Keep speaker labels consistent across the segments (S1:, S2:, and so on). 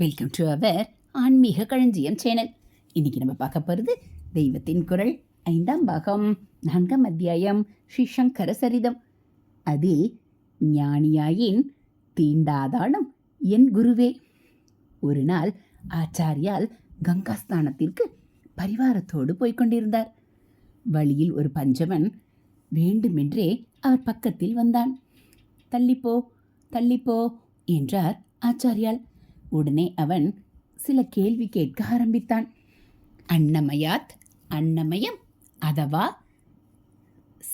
S1: Welcome to our ஆன்மீக களஞ்சியம் channel இன்னைக்கு நம்ம பார்க்க போகிறது தெய்வத்தின் குரல். ஐந்தாம் பாகம் நான்காம் அத்தியாயம் ஸ்ரீ சங்கர சரிதம். அதில் ஞானியாயின் தீண்டாதானம் என் குருவே. ஒரு நாள் ஆச்சாரியால் கங்காஸ்தானத்திற்கு பரிவாரத்தோடு போய்கொண்டிருந்தார் வழியில் ஒரு பஞ்சவன் வேண்டுமென்றே அவர் பக்கத்தில் வந்தான். தள்ளிப்போ தள்ளிப்போ என்றார் ஆச்சாரியால். உடனே அவன் சில கேள்வி கேட்க ஆரம்பித்தான். அன்னமயாத் அன்னமயம் அதவா?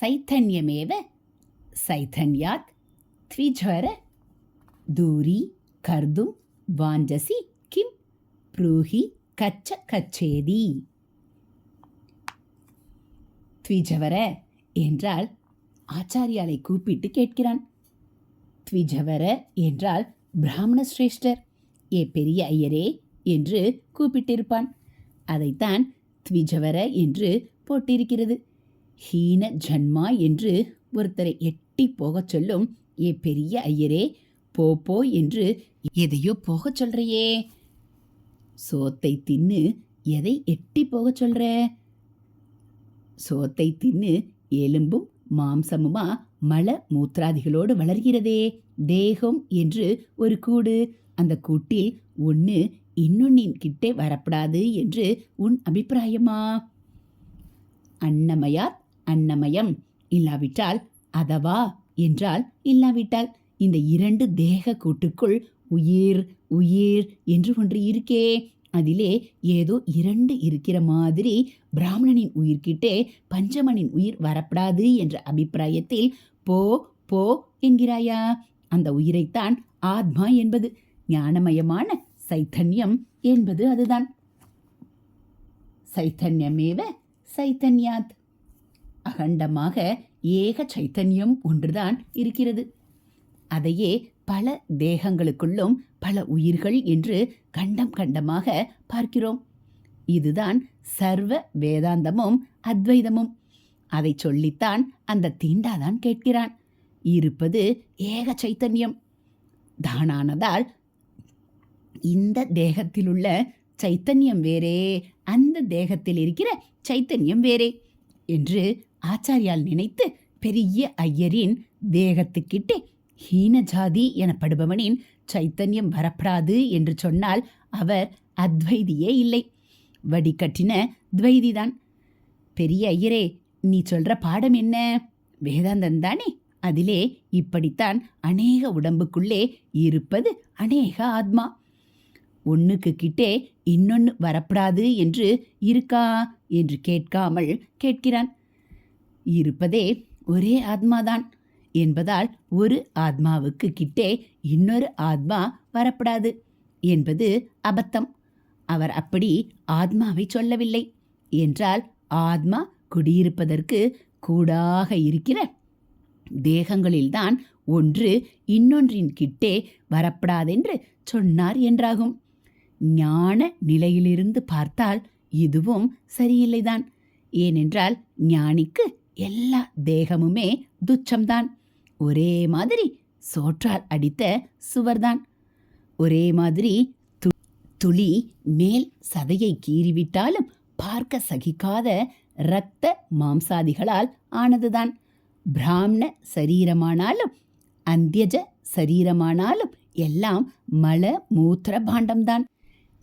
S1: சைத்தன்யமேவ? சைத்தன்யாத் த்விஜ்வர தூரி கர்தும் வாஞ்சசி கிம் ப்ரூஹி கச்ச கச்சேதி. த்விஜவர என்றால் ஆச்சாரியாலை கூப்பிட்டு கேட்கிறான். த்விஜவர என்றால் பிராமண சிரேஷ்டர். ஏ பெரிய ஐயரே என்று கூப்பிட்டிருப்பான். அதைத்தான் த்விஜவர என்று போட்டிருக்கிறது. ஹீன ஜன்மா என்று ஒருத்தரை எட்டி போகச் சொல்லும் ஏ பெரிய ஐயரே போ போ என்று எதையோ போகச் சொல்றியே. சோத்தை தின்னு எதை எட்டி போகச் சொல்ற? சோத்தை தின்னு எலும்பும் மாம்சமுமா மல மூத்ராதிகளோடு வளர்கிறதே தேகம் என்று ஒரு கூடு. அந்த கூட்டில் ஒன்று இன்னொன்னின் கிட்டே வரப்படாது என்று உன் அபிப்பிராயமா? அன்னமயாத் அன்னமயம் இல்லாவிட்டால் அதவா? என்றால் இல்லாவிட்டால் இந்த இரண்டு தேக கூட்டுக்குள் உயிர் உயிர் என்று ஒன்று இருக்கே. அதிலே ஏதோ இரண்டு இருக்கிற மாதிரி பிராமணனின் உயிர்கிட்டே பஞ்சமனின் உயிர் வரப்படாது என்ற அபிப்பிராயத்தில் போ போ என்கிறாயா? அந்த உயிரைத்தான் ஆத்மா என்பது. ஞானமயமான சைத்தன்யம் என்பது அதுதான். சைத்தன்யமேவ சைத்தன்யாத். அகண்டமாக ஏக சைத்தன்யம் ஒன்றுதான் இருக்கிறது. அதையே பல தேகங்களுக்குள்ளும் பல உயிர்கள் என்று கண்டம் கண்டமாக பார்க்கிறோம். இதுதான் சர்வ வேதாந்தமும் அத்வைதமும். அதை சொல்லித்தான் அந்த தீண்டாதான் கேட்கிறான். இருப்பது ஏக சைத்தன்யம். தானானதால் இந்த தேகத்திலுள்ள சைத்தன்யம் வேறே அந்த தேகத்தில் இருக்கிற சைத்தன்யம் வேறே என்று ஆச்சாரியால் நினைத்து பெரிய ஐயரின் தேகத்துக்கிட்டே ஹீன ஜாதி எனப்படுபவனின் சைத்தன்யம் வரப்படாது என்று சொன்னால் அவர் அத்வைதியே இல்லை. வடிகட்டின துவைதிதான். பெரிய ஐயரே நீ சொல்ற பாடம் என்ன? வேதாந்தம் தானே? அதிலே இப்படித்தான் அநேக உடம்புக்குள்ளே இருப்பது அநேக ஆத்மா. ஒன்றுக்கு கிட்டே இன்னொன்று வரப்படாது என்று இருக்கா என்று கேட்காமல் கேட்கிறான். இருப்பதே ஒரே ஆத்மாதான் என்பதால் ஒரு ஆத்மாவுக்கு கிட்டே இன்னொரு ஆத்மா வரப்படாது என்பது அபத்தம். அவர் அப்படி ஆத்மாவை சொல்லவில்லை என்றால் ஆத்மா குடியிருப்பதற்கு கூடாக இருக்கிற தேகங்களில்தான் ஒன்று இன்னொன்றின் கிட்டே வரப்படாதென்று சொன்னார் என்றாகும். ஞான நிலையிலிருந்து பார்த்தால் இதுவும் சரியில்லைதான். ஏனென்றால் ஞானிக்கு எல்லா தேகமுமே துச்சம்தான். ஒரே மாதிரி சோற்றால் அடித்த சுவர்தான். ஒரே மாதிரி து- துளி மேல் சதையை கீறிவிட்டாலும் பார்க்க சகிக்காத இரத்த மாம்சாதிகளால் ஆனதுதான். பிராமண சரீரமானாலும் அந்தியஜ சரீரமானாலும் எல்லாம் மல மூத்திர பாண்டம்தான்.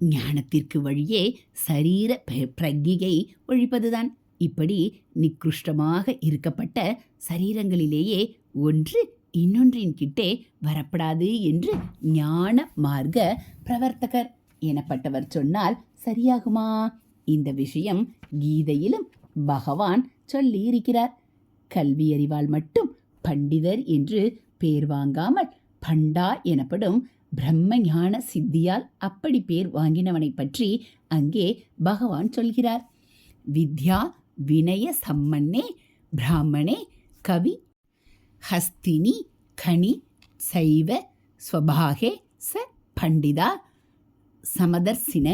S1: ஞானத்திற்கு வழியே சரீர பிர- பிரக்ஞையை ஒழிப்பதுதான். இப்படி நிக்ருஷ்டமாக இருக்கப்பட்ட சரீரங்களிலேயே ஒன்று இன்னொன்றின் கிட்டே வரப்படாது என்று ஞான மார்க்க பிரவர்த்தகர் எனப்பட்டவர் சொன்னால் சரியாகுமா? இந்த விஷயம் கீதையிலும் பகவான் சொல்லி இருக்கிறார் கல்வி அறிவால் மட்டும் பண்டிதர் என்று பேர் வாங்காமல் பண்டா எனப்படும் பிரம்ம ஞான சித்தியால் அப்படி பேர் வாங்கினவனை பற்றி அங்கே பகவான் சொல்கிறார். வித்யா வினய சம்மன்னே பிராமணே கவி ஹஸ்தினி கனி சைவ ஸ்வபாகே ச பண்டிதா சமதர்சின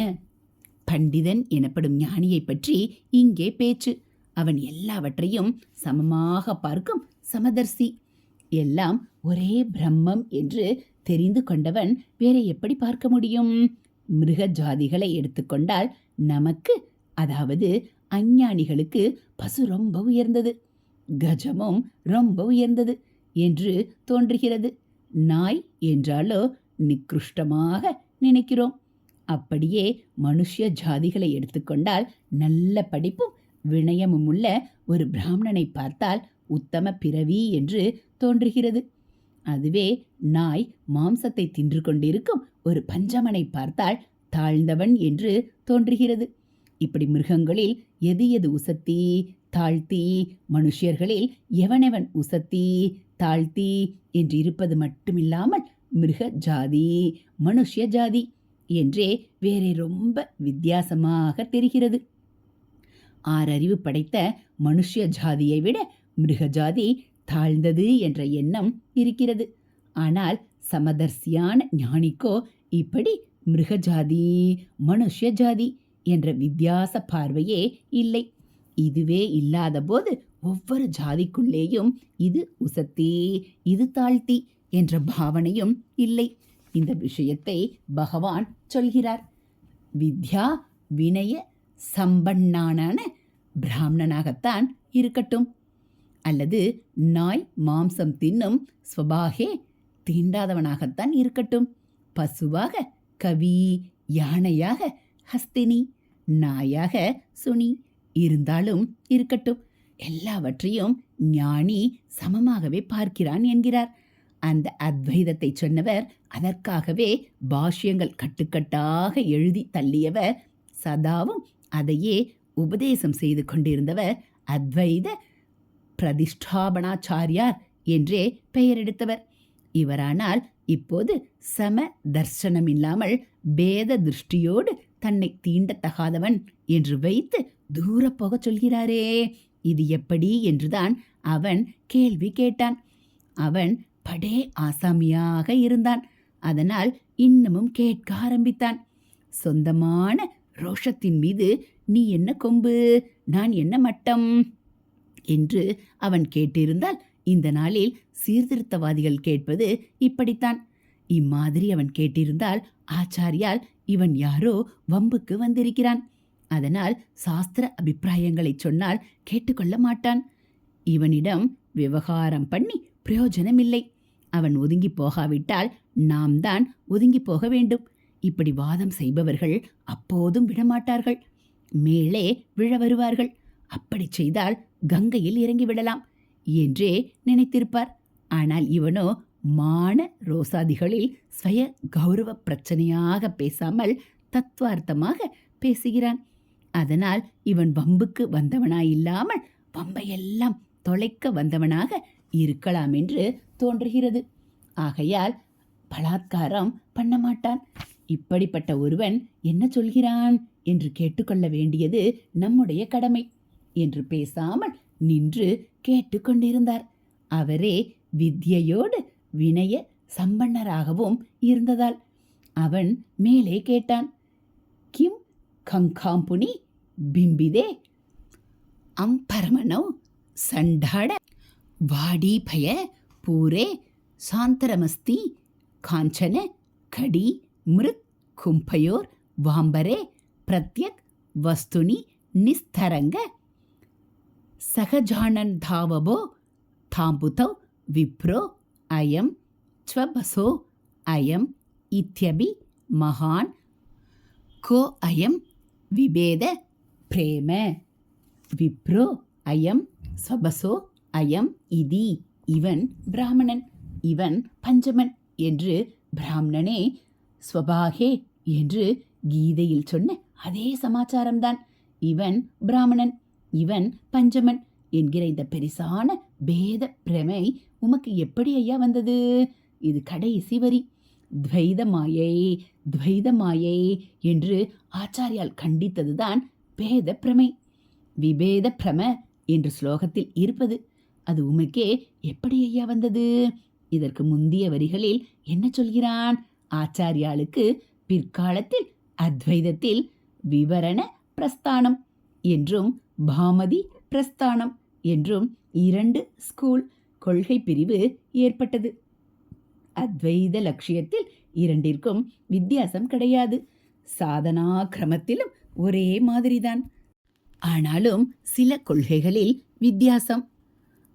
S1: பண்டிதன் எனப்படும் ஞானியை பற்றி இங்கே பேச்சு. அவன் எல்லாவற்றையும் சமமாக பார்க்கும் சமதர்சி. எல்லாம் ஒரே பிரம்மம் என்று தெரிந்து கொண்டவன் வேற எப்படி பார்க்க முடியும்? மிருக ஜாதிகளை எடுத்துக்கொண்டால் நமக்கு அதாவது அஞ்ஞானிகளுக்கு பசு ரொம்ப உயர்ந்தது கஜமும் ரொம்ப உயர்ந்தது என்று தோன்றுகிறது. நாய் என்றாலோ நிக்ருஷ்டமாக நினைக்கிறோம். அப்படியே மனுஷ்ய ஜாதிகளை எடுத்துக்கொண்டால் நல்ல படிப்பும் வினயமும் உள்ள ஒரு பிராமணனை பார்த்தால் உத்தம பிறவி என்று தோன்றுகிறது. அதுவே நாய் மாம்சத்தை தின்று கொண்டிருக்கும் ஒரு பஞ்சமனை பார்த்தால் தாழ்ந்தவன் என்று தோன்றுகிறது. இப்படி மிருகங்களில் எது எது உசத்தி தாழ்த்தி மனுஷியர்களில் எவனெவன் உசத்தி தாழ்த்தி என்று இருப்பது மட்டுமில்லாமல் மிருக ஜாதி மனுஷ்ய ஜாதி என்றே வேறே ரொம்ப வித்தியாசமாக தெரிகிறது. ஆறறிவு படைத்த மனுஷ்ய ஜாதியை விட மிருக ஜாதி தாழ்ந்தது என்ற எண்ணம் இருக்கிறது. ஆனால் சமதர்சியான ஞானிக்கோ இப்படி மிருகஜாதி மனுஷ ஜாதி என்ற வித்தியாச பார்வையே இல்லை. இதுவே இல்லாதபோது ஒவ்வொரு ஜாதிக்குள்ளேயும் இது உசத்தி இது தாழ்த்தி என்ற பாவனையும் இல்லை. இந்த விஷயத்தை பகவான் சொல்கிறார். வித்யா வினய சம்பன்னான பிராமணனாகத்தான் இருக்கட்டும். அல்லது நாய் மாம்சம் தின்னும் ஸ்வபாகே தீண்டாதவனாகத்தான் இருக்கட்டும். பசுவாக கவி யானையாக ஹஸ்தினி நாயாக சுனி இருந்தாலும் இருக்கட்டும். எல்லாவற்றையும் ஞானி சமமாகவே பார்க்கிறான் என்கிறார். அந்த அத்வைதத்தை சொன்னவர் அதற்காகவே பாஷ்யங்கள் கட்டுக்கட்டாக எழுதி தள்ளியவர். சதாவும் அதையே உபதேசம் செய்து கொண்டிருந்தவர் அத்வைத பிரதிஷ்டாபனாச்சாரியார் என்றே பெயரெடுத்தவர். இவரானால் இப்போது சம தர்சனம் இல்லாமல் பேத திருஷ்டியோடு தன்னை தீண்டத்தகாதவன் என்று வைத்து தூரப்போக போகச் சொல்கிறாரே. இது எப்படி என்றுதான் அவன் கேள்வி கேட்டான். அவன் படே ஆசாமியாக இருந்தான். அதனால் இன்னமும் கேட்க ஆரம்பித்தான். சொந்தமான ரோஷத்தின் மீது நீ என்ன கொம்பு? நான் என்ன மட்டம்? என்று அவன் கேட்டிருந்தால் இந்த நாளில் சீர்திருத்தவாதிகள் கேட்பது இப்படித்தான். இம்மாதிரி அவன் கேட்டிருந்தால் ஆச்சாரியால் இவன் யாரோ வம்புக்கு வந்திருக்கிறான். அதனால் சாஸ்திர அபிப்பிராயங்களை சொன்னால் கேட்டுக்கொள்ள மாட்டான். இவனிடம் விவகாரம் பண்ணி பிரயோஜனமில்லை. அவன் ஒதுங்கி போகாவிட்டால் நாம் தான் ஒதுங்கி போக வேண்டும். இப்படி வாதம் செய்பவர்கள் அப்போதும் விடமாட்டார்கள். மேலே விழ வருவார்கள். அப்படி செய்தால் கங்கையில் இறங்கி விடலாம் என்றே நினைத்திருப்பார். ஆனால் இவனோ மான ரோசாதிகளில் ஸ்வய கௌரவ பிரச்சனையாக பேசாமல் தத்துவார்த்தமாக பேசுகிறான். அதனால் இவன் வம்புக்கு வந்தவனாயில்லாமல் வம்பையெல்லாம் தொலைக்க வந்தவனாக இருக்கலாம் என்று தோன்றுகிறது. ஆகையால் பலாத்காரம் பண்ண மாட்டான். இப்படிப்பட்ட ஒருவன் என்ன சொல்கிறான் என்று கேட்டுக்கொள்ள வேண்டியது நம்முடைய கடமை. என்று பேசாமல் நின்று கேட்டுக்கொண்டிருந்தார் அவரே வித்யையோடு வினய சம்பன்னராகவும் இருந்ததால் அவன் மேலே கேட்டான் கிம் கங்காம்புனி பிம்பிதே அம்பரமனோ சண்டாட வாடீபய பூரே சாந்தரமஸ்தி காஞ்சன கடி மிருத் கும்பயோர் வாம்பரே பிரத்யக் வஸ்துனி நிஸ்தரங்க சகஜானன் தாவபோ தாம்புதோ விப்ரோ அயம் ஸ்வபசோ அயம் இத்யபி மகான் கோ அயம் விபேத பிரேம விப்ரோ அயம் ஸ்வபசோ அயம் இதி இவன் பிராமணன் இவன் பஞ்சமன் என்று பிராமணனே ஸ்வபாகே என்று கீதையில் சொன்ன அதே சமாச்சாரம்தான். இவன் பிராமணன் இவன் பஞ்சமன் என்கிற இந்த பெரிசான பேத பிரமை உமக்கு எப்படி ஐயா வந்தது? இது கடைசி வரி. துவைத மாயை துவைத மாயை என்று ஆச்சாரியால் கண்டித்ததுதான் பேத பிரமை. விபேத பிரம என்று ஸ்லோகத்தில் இருப்பது. அது உமக்கே எப்படி ஐயா வந்தது? இதற்கு முந்திய வரிகளில் என்ன சொல்கிறான்? ஆச்சாரியாளுக்கு பிற்காலத்தில் அத்வைதத்தில் விவரண பிரஸ்தானம். என்றும் பாமதி பிரஸ்தானம் என்றும் இரண்டு ஸ்கூல் கொள்கை பிரிவு ஏற்பட்டது. அத்வைத லட்சியத்தில் இரண்டிற்கும் வித்தியாசம் கிடையாது. சாதனா கிரமத்திலும் ஒரே மாதிரிதான். ஆனாலும் சில கொள்கைகளில் வித்தியாசம்.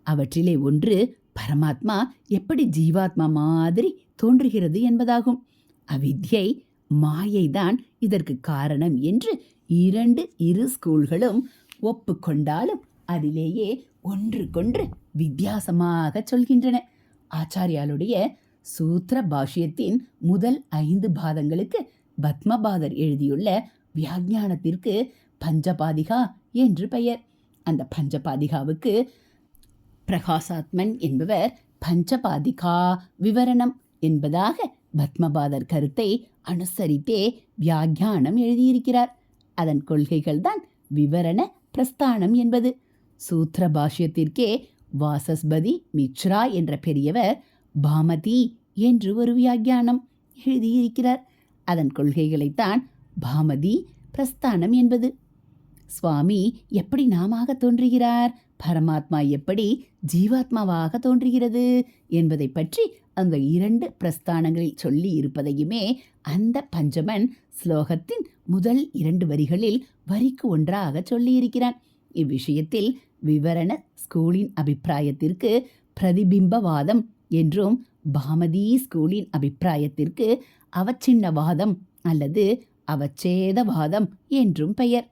S1: அவற்றிலே ஒன்று பரமாத்மா எப்படி ஜீவாத்மா மாதிரி தோன்றுகிறது என்பதாகும். அவித்யை மாயைதான் இதற்கு காரணம் என்று இரண்டு இரு ஸ்கூல்களும் ஒப்புக்கொண்டாலும் அதிலேயே ஒன்றுக்கொன்று வித்தியாசமாக சொல்கின்றன. ஆச்சாரியாளுடைய சூத்திர பாஷ்யத்தின் முதல் ஐந்து பாதங்களுக்கு பத்மபாதர் எழுதியுள்ள வியாக்கியானத்திற்கு பஞ்சபாதிகா என்று பெயர். அந்த பஞ்சபாதிகாவுக்கு பிரகாசாத்மன் என்பவர் பஞ்சபாதிகா விவரணம் என்பதாக பத்மபாதர் கருத்தை அனுசரித்தே வியாக்கியானம் எழுதியிருக்கிறார். அதன் கொள்கைகள்தான் விவரண பிரஸ்தானம் என்பது. சூத்திர பாஷ்யத்திற்கே வாசஸ்பதி மிச்ரா என்ற பெரியவர் பாமதி என்று ஒரு வியாக்கியானம் எழுதியிருக்கிறார். அதன் கொள்கைகளைத்தான் பாமதி பிரஸ்தானம் என்பது. சுவாமி எப்படி நாமாக தோன்றுகிறார்? பரமாத்மா எப்படி ஜீவாத்மாவாக தோன்றுகிறது என்பதை பற்றி அந்த இரண்டு பிரஸ்தானங்களில் சொல்லி இருப்பதையுமே அந்த பஞ்சமன் ஸ்லோகத்தின் முதல் இரண்டு வரிகளில் வரிக்கு ஒன்றாக சொல்லியிருக்கிறான். இவ்விஷயத்தில் விவரண ஸ்கூலின் அபிப்பிராயத்திற்கு பிரதிபிம்பவாதம் என்றும் பாமதி ஸ்கூலின் அபிப்பிராயத்திற்கு அவச்சின்னவாதம் அல்லது அவச்சேதவாதம் என்றும் பெயர்.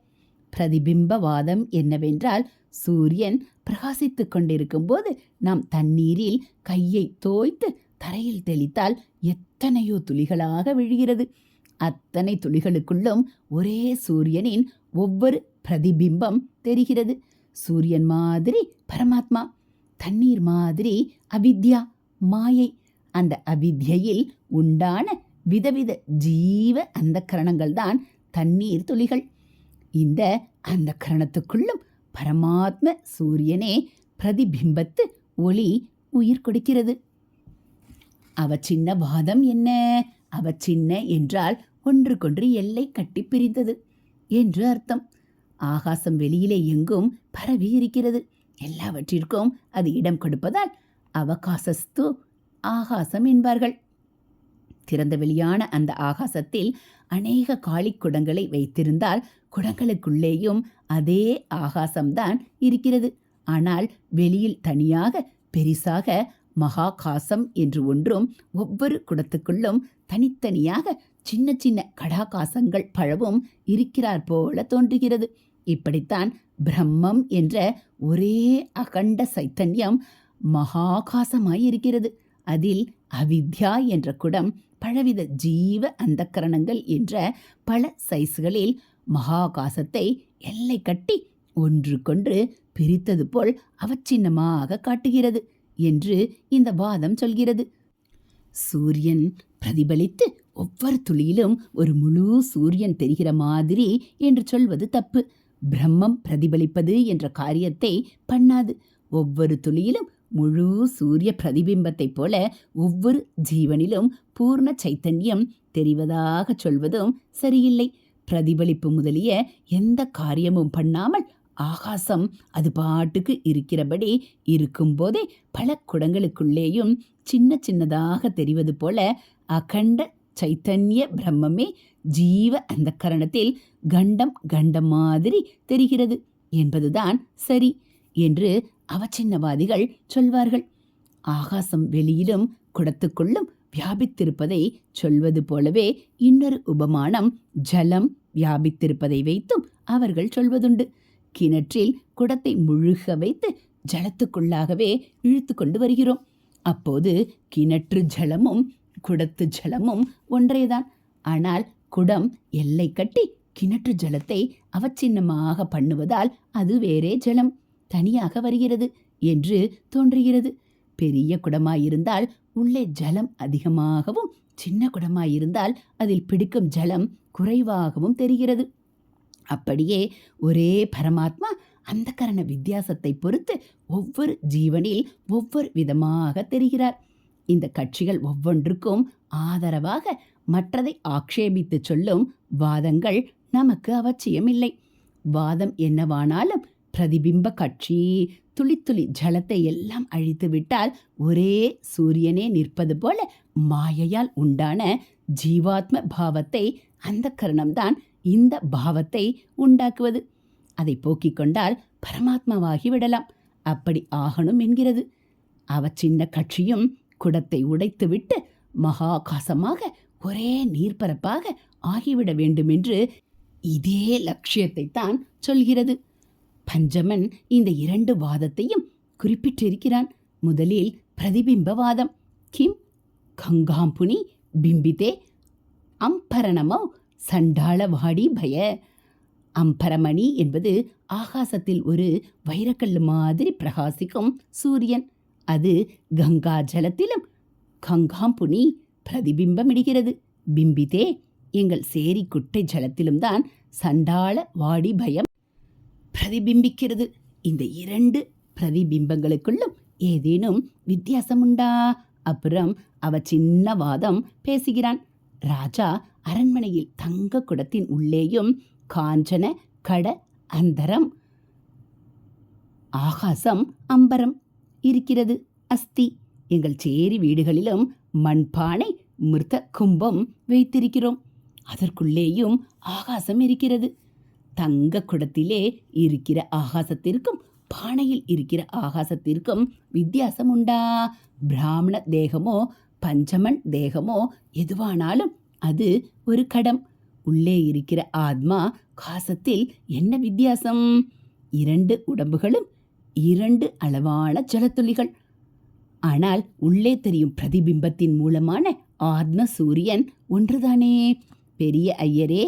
S1: பிரதிபிம்பவாதம் என்னவென்றால் சூரியன் பிரகாசித்துக் கொண்டிருக்கும் போது நாம் தண்ணீரில் கையை தோய்த்து தரையில் தெளித்தால் எத்தனையோ துளிகளாக விழுகிறது. அத்தனை துளிகளுக்குள்ளும் ஒரே சூரியனின் ஒவ்வொரு பிரதிபிம்பம் தெரிகிறது. சூரியன் மாதிரி பரமாத்மா தண்ணீர் மாதிரி அவித்யா மாயை. அந்த அவித்யையில் உண்டான விதவித ஜீவ அந்த கரணங்கள் தான் தண்ணீர் துளிகள். இந்த அந்த கரணத்துக்குள்ளும் பரமாத்ம சூரியனே பிரதிபிம்பத்து ஒளி உயிர் கொடுக்கிறது. அவ சின்ன வாதம் என்ன? அவ சின்ன என்றால் ஒன்றுக்கொன்று எல்லை கட்டி பிரிந்தது என்று அர்த்தம். ஆகாசம் வெளியிலே எங்கும் பரவி இருக்கிறது. எல்லாவற்றிற்கும் அது இடம் கொடுப்பதால் அவகாசஸ்து ஆகாசம் என்பார்கள். திறந்த வெளியான அந்த ஆகாசத்தில் அநேக காளி குடங்களை வைத்திருந்தால் குடங்களுக்குள்ளேயும் அதே ஆகாசம்தான் இருக்கிறது. ஆனால் வெளியில் தனியாக பெரிசாக மகாகாசம் என்று ஒன்றும் ஒவ்வொரு குடத்துக்குள்ளும் தனித்தனியாக சின்ன சின்ன கடாகாசங்கள் பழவும் இருக்கிறார் போல தோன்றுகிறது. இப்படித்தான் பிரம்மம் என்ற ஒரே அகண்ட சைத்தன்யம் மகாகாசமாய் இருக்கிறது அதில் அவித்யா என்ற குடம் பலவித ஜீவ அந்தக்கரணங்கள் என்ற பல சைஸ்களில் மகாகாசத்தை எல்லை கட்டி ஒன்றுக்கொன்று பிரித்தது போல் அவச்சின்னமாக காட்டுகிறது. என்று இந்த வாதம் சொல்கிறது. சூரியன் பிரதிபலித்து ஒவ்வொரு துளியிலும் ஒரு முழு சூரியன் தெரிகிற மாதிரி என்று சொல்வது தப்பு. பிரம்மம் பிரதிபலிப்பது என்ற காரியத்தை பண்ணாது. ஒவ்வொரு துளியிலும் முழு சூரிய பிரதிபிம்பத்தைப் போல ஒவ்வொரு ஜீவனிலும் பூர்ண சைத்தன்யம் தெரிவதாக சொல்வதும் சரியில்லை. பிரதிபலிப்பு முதலிய எந்த காரியமும் பண்ணாமல் ஆகாசம் அது பாட்டுக்கு இருக்கிறபடி இருக்கும்போதே பல குடங்களுக்குள்ளேயும் சின்ன சின்னதாக தெரிவது போல அகண்ட சைத்தன்ய பிரம்மமே ஜீவ அந்த கரணத்தில் கண்டம் கண்டம் மாதிரி தெரிகிறது என்பதுதான் சரி என்று அவச்சின்னவாதிகள் சொல்வார்கள். ஆகாசம் வெளியிலும் குடத்துக்குள்ளும் வியாபித்திருப்பதை சொல்வது போலவே இன்னொரு உபமானம் ஜலம் வியாபித்திருப்பதை வைத்தும் அவர்கள் சொல்வதுண்டு. கிணற்றில் குடத்தை முழுக வைத்து ஜலத்துக்குள்ளாகவே இழுத்து கொண்டு வருகிறோம். அப்போது கிணற்று ஜலமும் குடத்து ஜலமும் ஒன்றேதான். ஆனால் குடம் எல்லை கட்டி கிணற்று ஜலத்தை அவச்சின்னமாக பண்ணுவதால் அது வேறே ஜலம். தனியாக வருகிறது என்று தோன்றுகிறது. பெரிய குடமாயிருந்தால் உள்ளே ஜலம் அதிகமாகவும் சின்ன குடமாயிருந்தால் அதில் பிடிக்கும் ஜலம் குறைவாகவும் தெரிகிறது. அப்படியே ஒரே பரமாத்மா அந்த கரண வித்தியாசத்தை பொறுத்து ஒவ்வொரு ஜீவனில் ஒவ்வொரு விதமாக தெரிகிறார். இந்த கட்சிகள் ஒவ்வொன்றுக்கும் ஆதரவாக மற்றதை ஆக்ஷேபித்து சொல்லும் வாதங்கள் நமக்கு அவசியமில்லை. வாதம் என்னவானாலும் பிரதிபிம்ப கட்சி துளி துளி ஜலத்தை எல்லாம் அழித்து விட்டால் ஒரே சூரியனே நிற்பது போல மாயையால் உண்டான ஜீவாத்ம பாவத்தை அந்த கரணம்தான் இந்த பாவத்தை உண்டாக்குவது. அதை போக்கிக் கொண்டால் பரமாத்மாவாகி விடலாம். அப்படி ஆகணும் என்கிறது. அவ சின்ன கட்சியும் குடத்தை உடைத்துவிட்டு மகாகாசமாக ஒரே நீர்ப்பரப்பாக ஆகிவிட வேண்டுமென்று இதே லட்சியத்தை தான் சொல்கிறது. பஞ்சமன் இந்த இரண்டு வாதத்தையும் குறிப்பிட்டிருக்கிறான். முதலில் பிரதிபிம்பவாதம். கிம் கங்காம்புனி பிம்பிதே அம்பரணமோ சண்டாளவாடி பய. அம்பரமணி என்பது ஆகாசத்தில் ஒரு வைரக்கல் மாதிரி பிரகாசிக்கும் சூரியன். அது கங்கா ஜலத்திலும் கங்காம்புனி பிரதிபிம்பமிடுகிறது. பிம்பிதே எங்கள் சேரி குட்டை ஜலத்திலும் தான் சண்டாள வாடி பயம் பிரதிபிம்பிக்கிறது. இந்த இரண்டு பிரதிபிம்பங்களுக்குள்ளும் ஏதேனும் வித்தியாசம் உண்டா அப்புறம் அவ சின்ன வாதம் பேசுகிறான். ராஜா அரண்மனையில் தங்க குடத்தின் உள்ளேயும் காஞ்சன கட அந்தரம் ஆகாசம் அம்பரம் இருக்கிறது அஸ்தி. எங்கள் சேரி வீடுகளிலும் மண்பானை மிருத கும்பம் வைத்திருக்கிறோம். அதற்குள்ளேயும் ஆகாசம் இருக்கிறது. தங்க குடத்திலே இருக்கிற ஆகாசத்திற்கும் பானையில் இருக்கிற ஆகாசத்திற்கும் வித்தியாசம் உண்டா? பிராமண தேகமோ பஞ்சமன் தேகமோ எதுவானாலும் அது ஒரு கடம். உள்ளே இருக்கிற ஆத்மா காசத்தில் என்ன வித்தியாசம்? இரண்டு உடம்புகளும் இரண்டு அளவான ஜலத்துளிகள். ஆனால் உள்ளே தெரியும் பிரதிபிம்பத்தின் மூலமான ஆத்ம சூரியன் ஒன்றுதானே? பெரிய ஐயரே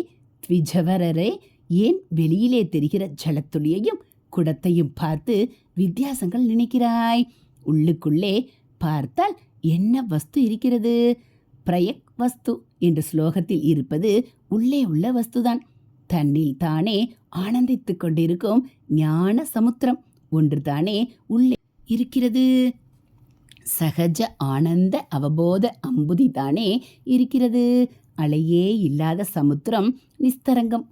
S1: த்விஜவரரே ஏன் வெளியிலே தெரிகிற ஜலத்துளியையும் குடத்தையும் பார்த்து வித்தியாசங்கள் நினைக்கிறாய்? உள்ளுக்குள்ளே பார்த்தால் என்ன வஸ்து இருக்கிறது? பிரயக் வஸ்து என்ற ஸ்லோகத்தில் இருப்பது உள்ளே உள்ள வஸ்துதான். தன்னில் தானே ஆனந்தித்துக் கொண்டிருக்கும் ஞான சமுத்திரம் ஒன்றுதானே உள்ளே இருக்கிறது. சகஜ ஆனந்த அவபோத அம்புதி தானே இருக்கிறது. அலையே இல்லாத சமுத்திரம் நிஸ்தரங்கம்.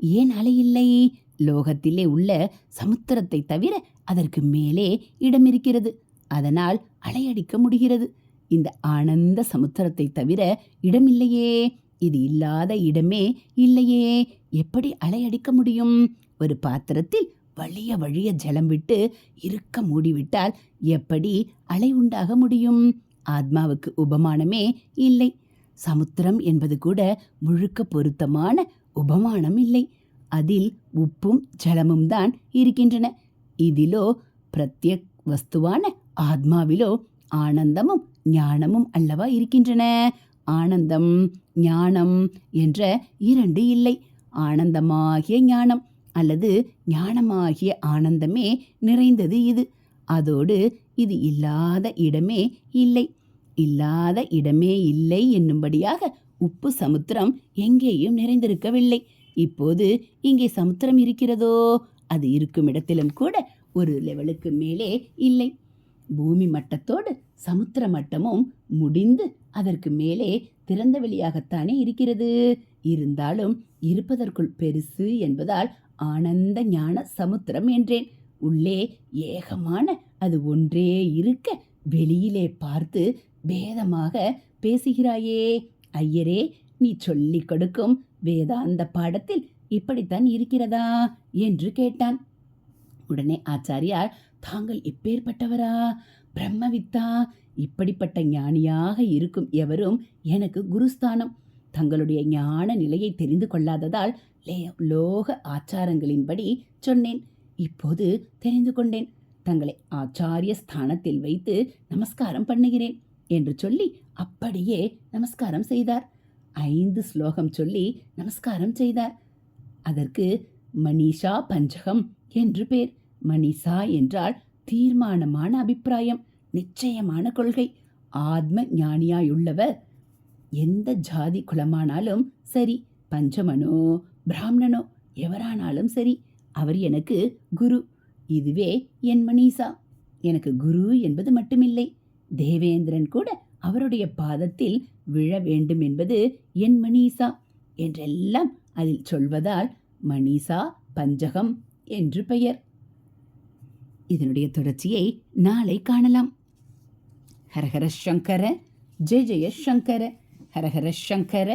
S1: ஏன் அலை இல்லை? லோகத்திலே உள்ள சமுத்திரத்தை தவிர அதற்கு மேலே இடம் இருக்கிறது அதனால் அலையடிக்க முடிகிறது. இந்த ஆனந்த சமுத்திரத்தை தவிர இடமில்லையே. இது இல்லாத இடமே இல்லையே. எப்படி அலையடிக்க முடியும்? ஒரு பாத்திரத்தில் வழிய வழிய ஜலம் விட்டு இருக்க மூடிவிட்டால் எப்படி அலை உண்டாக முடியும்? ஆத்மாவுக்கு உபமானமே இல்லை. சமுத்திரம் என்பது கூட முழுக்க பொருத்தமான உபமானம் இல்லை. அதில் உப்பும் ஜலமும் தான் இருக்கின்றன. இதிலோ பிரத்யக் வஸ்துவான ஆத்மாவிலோ ஆனந்தமும் ஞானமும் அல்லவா இருக்கின்றன? ஆனந்தம் ஞானம் என்ற இரண்டு இல்லை. ஆனந்தமாகிய ஞானம் அல்லது ஞானமாகிய ஆனந்தமே நிறைந்தது இது. அதோடு இது இல்லாத இடமே இல்லை. இல்லாத இடமே இல்லை என்னும்படியாக உப்பு சமுத்திரம் எங்கேயும் நிறைந்திருக்கவில்லை. இப்போது இங்கே சமுத்திரம் இருக்கிறதோ? அது இருக்கும் இடத்திலும் கூட ஒரு லெவலுக்கு மேலே இல்லை. பூமி மட்டத்தோடு சமுத்திர மட்டமும் முடிந்து அதற்கு மேலே திறந்த வெளியாகத்தானே இருக்கிறது. இருந்தாலும் இருப்பதற்குள் பெருசு என்பதால் ஆனந்த ஞான சமுத்திரம் என்றேன். உள்ளே ஏகமான அது ஒன்றே இருக்க வெளியிலே பார்த்து பேதமாக பேசுகிறாயே. ஐயரே நீ சொல்லிக் கொடுக்கும் வேதாந்த பாடத்தில் இப்படித்தான் இருக்கிறதா? என்று கேட்டான். உடனே ஆச்சாரியார் தாங்கள் இப்பேற்பட்டவரா? பிரம்மவித்தா? இப்படிப்பட்ட ஞானியாக இருக்கும் எவரும் எனக்கு குருஸ்தானம். தங்களுடைய ஞான நிலையை தெரிந்து கொள்ளாததால் லே- லோக ஆச்சாரங்களின்படி சொன்னேன். இப்போது தெரிந்து கொண்டேன். தங்களை ஆச்சாரிய ஸ்தானத்தில் வைத்து நமஸ்காரம் பண்ணுகிறேன் என்று சொல்லி அப்படியே நமஸ்காரம் செய்தார். ஐந்து ஸ்லோகம் சொல்லி நமஸ்காரம் செய்தார். அதற்கு மணிஷா பஞ்சகம் என்று பேர். மணிஷா என்றால் தீர்மானமான அபிப்பிராயம் நிச்சயமான கொள்கை. ஆத்ம ஞானியாயுள்ளவர். எந்த ஜாதி குலமானாலும் சரி பஞ்சமனோ பிராமணனோ எவரானாலும் சரி அவர் எனக்கு குரு. இதுவே என் மணிஷா எனக்கு குரு என்பது மட்டுமில்லை. தேவேந்திரன் கூட அவருடைய பாதத்தில் விழ வேண்டும் என்பது என் மணீசா என்றெல்லாம் அதில் சொல்வதால் மணிஷா பஞ்சகம் என்று பெயர். இதனுடைய தொடர்ச்சியை நாளை காணலாம். ஹரஹர சங்கர ஜெய ஜெய சங்கர ஹரஹர சங்கர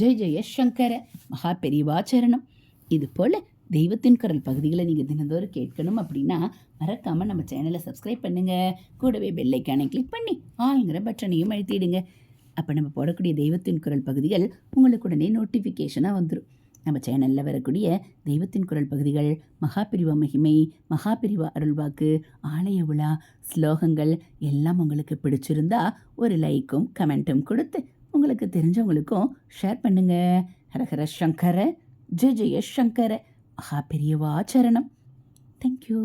S1: ஜெய ஜெய சங்கர மகா பெரிவாச்சரணம் இது போல் தெய்வத்தின் குரல் பகுதிகளை நீங்கள் தினந்தோறும் கேட்கணும் அப்படின்னா மறக்காமல் நம்ம சேனலை சப்ஸ்கிரைப் பண்ணுங்கள் கூடவே பெல்லைக்கானை கிளிக் பண்ணி ஆளுங்கிற பட்டனையும் அழுத்திடுங்க. அப்போ நம்ம போடக்கூடிய தெய்வத்தின் குரல் பகுதிகள் உங்களுக்கு உடனே நோட்டிஃபிகேஷனாக வந்துடும் நம்ம சேனலில் வரக்கூடிய தெய்வத்தின் குரல் பகுதிகள் மகாபிரிவ மகிமை மகாபிரிவ அருள்வாக்கு ஆலய விழா ஸ்லோகங்கள் எல்லாம் உங்களுக்கு பிடிச்சிருந்தா ஒரு லைக்கும் கமெண்ட்டும் கொடுத்து உங்களுக்கு தெரிஞ்சவங்களுக்கும் ஷேர் பண்ணுங்க. ஹரஹர சங்கர ஜெய ஜெய சங்கர மகாபிரியவா சரணம். தேங்க்யூ